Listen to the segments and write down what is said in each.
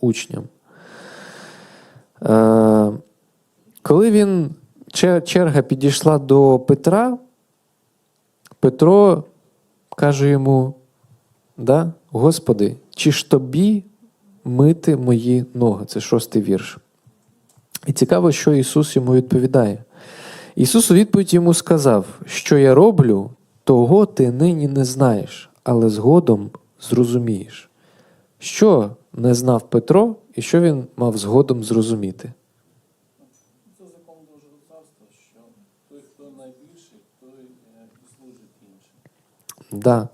учням. Е, коли він, черга підійшла до Петра, Петро каже йому: да, Господи, чи ж тобі мити мої ноги? Це шостий вірш. І цікаво, що Ісус йому відповідає. Ісус у відповідь йому сказав, що я роблю, того ти нині не знаєш, але згодом зрозумієш. Що не знав Петро і що він мав згодом зрозуміти? Це закон Божого царства, що той, хто найбільший, той е, служить іншим. Да.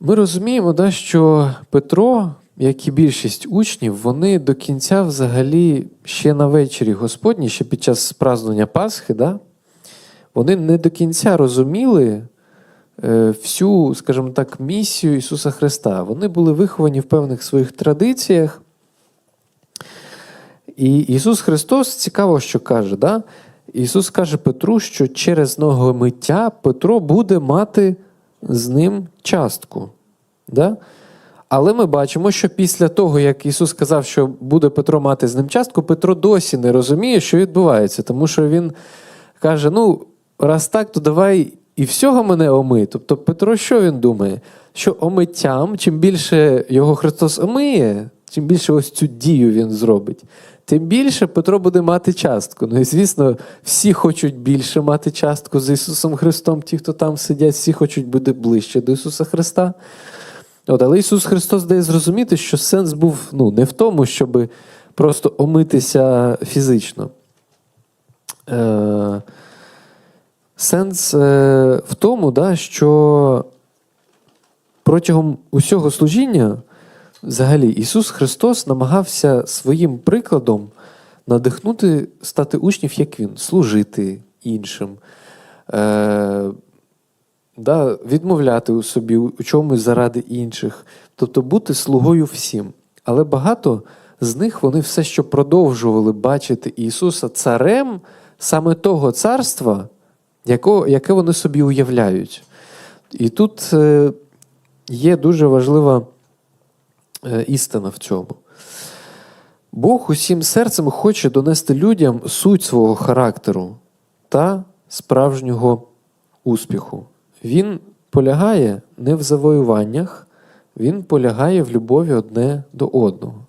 Ми розуміємо, да, що Петро, як і більшість учнів, вони до кінця взагалі ще на вечері Господні, ще під час празднування Пасхи, да, вони не до кінця розуміли всю, скажімо так, місію Ісуса Христа. Вони були виховані в певних своїх традиціях. І Ісус Христос цікаво, що каже, да? Ісус каже Петру, що через ногомиття Петро буде мати з ним частку. Да? Але ми бачимо, що після того, як Ісус сказав, що буде Петро мати з ним частку, Петро досі не розуміє, що відбувається, тому що він каже: ну, раз так, то давай і всього мене омий. Тобто Петро, що він думає? Що омиттям, чим більше його Христос омиє, чим більше ось цю дію він зробить, тим більше Петро буде мати частку. Ну і звісно, всі хочуть більше мати частку з Ісусом Христом. Ті, хто там сидять, всі хочуть бути ближче до Ісуса Христа. От, але Ісус Христос дає зрозуміти, що сенс був ну, не в тому, щоб просто омитися фізично. Е, сенс е, в тому, да, що протягом усього служіння, взагалі, Ісус Христос намагався своїм прикладом надихнути стати учнів, як Він, служити іншим. Е, да, відмовляти у собі у чомусь заради інших, тобто бути слугою всім. Але багато з них вони все ще продовжували бачити Ісуса царем саме того царства, яко, яке вони собі уявляють. І тут е, є дуже важлива е, істина в цьому. Бог усім серцем хоче донести людям суть свого характеру та справжнього успіху. Він полягає не в завоюваннях, він полягає в любові одне до одного.